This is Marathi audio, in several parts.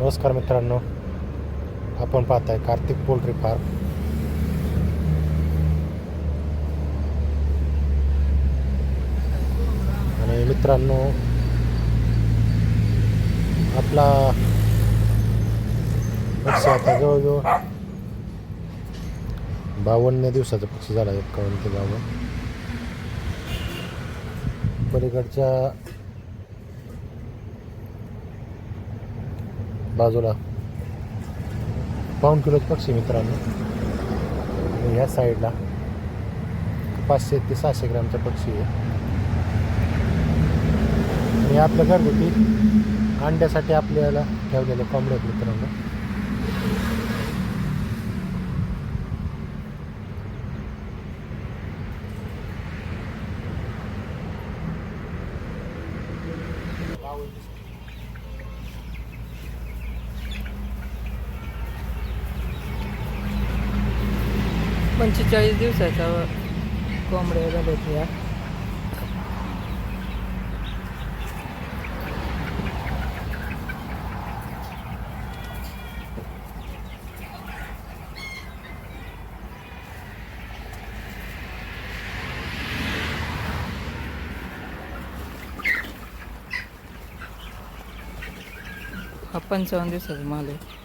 नमस्कार मित्रांनो आपण पाहताय कार्तिक पोल्ट्री फार्म. आणि मित्रांनो आपला पक्षी आता जवळजवळ बावन्न दिवसाचा पक्षी झाला एकावन्न ते बावन्न. पलीकडच्या बाजूला. पाऊण किलोच पक्षी मित्रांनो. ह्या साईडला पाचशे ते सहाशे ग्रामचा पक्षी आहे. आणि आपलं घरगुती अंड्यासाठी आपल्याला ठेवलेले कोंबड्या मित्रांनो. पंचेचाळीस दिवसाचा कोंबड्या झाल्यात या हा पंचावन्न दिवसाचा माल आहे.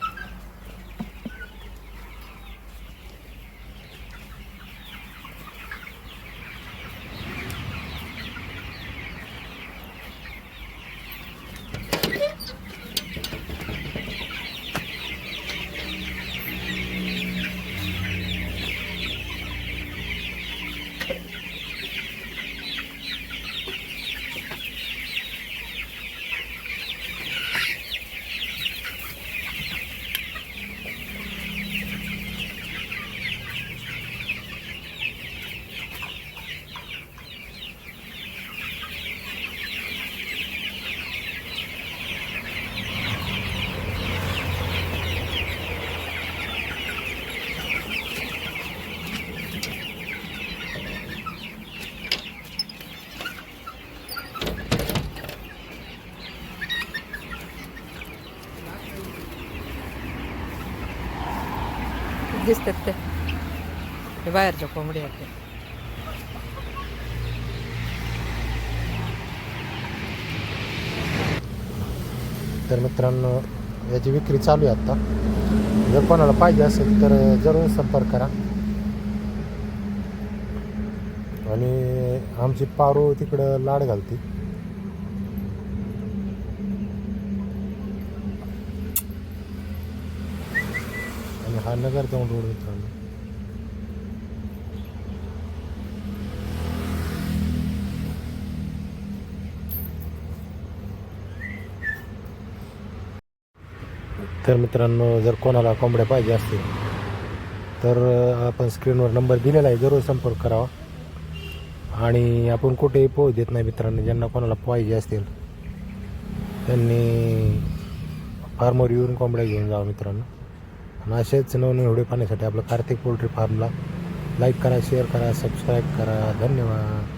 दिसतात ते. बाहेरच्या कोंबड्या आहेत तर मित्रांनो याची विक्री चालू आहे आत्ता जर कोणाला पाहिजे असेल तर जरूर संपर्क करा. आणि आमची पारो तिकडं लाड घालते आणि हा नगर तोंड रोड मित्रांनो तर मित्रांनो जर कोणाला कोंबड्या पाहिजे असतील तर आपण स्क्रीनवर नंबर दिलेला आहे जरूर संपर्क करावा. आणि आपण कुठेही पोहोच देत नाही मित्रांनो ज्यांना कोणाला पाहिजे असतील त्यांनी फार्मवर येऊन कोंबड्या घेऊन जावा मित्रांनो. आणि असेच नवनवीन व्हिडिओ पाहण्यासाठी आपलं कार्तिक पोल्ट्री फार्मला लाईक करा शेअर करा सबस्क्राईब करा. धन्यवाद.